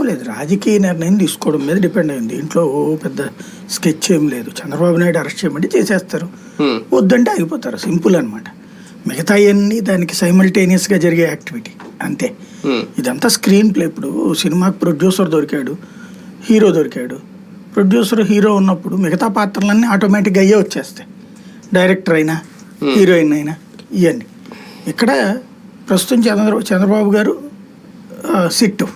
ఏం లేదు. రాజకీయ నిర్ణయం తీసుకోవడం మీద డిపెండ్ అయింది ఇంట్లో ఓ పెద్ద స్కెచ్ ఏం లేదు. చంద్రబాబు నాయుడు అరెస్ట్ చేయమంటే చేసేస్తారు. వద్దంటే ఆగిపోతారు సింపుల్ అనమాట మిగతా అన్ని దానికి సైమల్టేనియస్గా జరిగే యాక్టివిటీ అంతే. ఇదంతా స్క్రీన్ ప్లే ఇప్పుడు సినిమాకి ప్రొడ్యూసర్ దొరికాడు హీరో దొరికాడు. ప్రొడ్యూసర్ హీరో ఉన్నప్పుడు మిగతా పాత్రలన్నీ ఆటోమేటిక్గా అయ్యే వచ్చేస్తాయి. డైరెక్టర్ అయినా హీరోయిన్ అయినా ఇవన్నీ ఇక్కడ ప్రస్తుతం చంద్ర చంద్రబాబు గారు సిట్టు.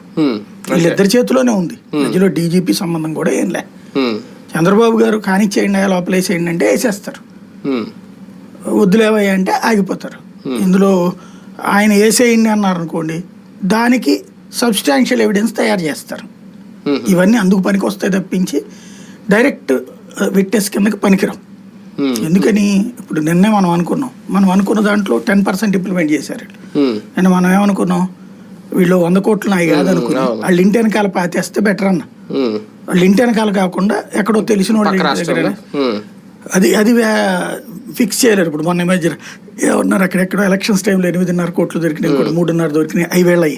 వీళ్ళిద్దరి చేతిలోనే ఉంది. మధ్యలో డీజీపీ సంబంధం కూడా ఏం లే. హ్మ్. చంద్రబాబు గారు కానిచ్చేయండి లోపలేసేయండి అంటే వేసేస్తారు. హ్మ్. వద్దులేవయ్యా అంటే ఆగిపోతారు. ఇందులో ఆయన వేసేయండి అన్నారు అనుకోండి దానికి సబ్స్టాన్షియల్ ఎవిడెన్స్ తయారు చేస్తారు. ఇవన్నీ అందుకు పనికి వస్తాయి తప్పించి డైరెక్ట్ విట్నెస్ కిందకి పనికిరాం. ఎందుకని? ఇప్పుడు నిన్నే మనం అనుకున్నాం. మనం అనుకున్న దాంట్లో టెన్ పర్సెంట్ ఇంప్లిమెంట్ చేశారు. అండ్ మనం ఏమనుకున్నాం? వీళ్ళు వంద కోట్లు నాయి కాదనుకున్నాం అవును. వాళ్ళ ఇంటి వెనకాల పాతేస్తే బెటర్ అన్న. వాళ్ళ ఇంటి వెనకాల కాకుండా ఎక్కడో తెలిసిన వాళ్ళ. అది అది ఫిక్స్ చేయలేరు ఇప్పుడు మొన్న మధ్య ఏమన్నారు అక్కడెక్కడో ఎలక్షన్స్ టైంలో ఎనిమిదిన్నర కోట్లు దొరికినాయి ఇంకోటి మూడున్నర దొరికినాయి అవి వేళ్ళయి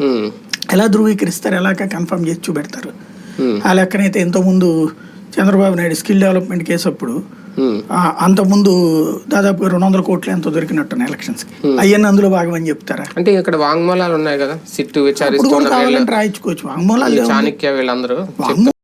హ్మ్. ఎలా ధృవీకరిస్తారు ఎలాగ కన్ఫర్మ్ చేసి చూపెడతారు. ఆ లెక్కనైతే ఎంతోముందు Chandrababu Naidu skill development case అప్పుడు అంతకుముందు దాదాపుగా రెండు వందల కోట్లు ఎంతో దొరికినట్టున్నాయి ఎలక్షన్స్కి. అవన్నీ అందులో భాగమని చెప్తారా? అంటే ఇక్కడ వాంగ్మూలాలు ఉన్నాయి కదా సిట్టు కావాలంటే రాయించుకోవచ్చు. వాంగ్మూలాలు? చాణక్య వీళ్ళందరూ వాంగ్మూలాలు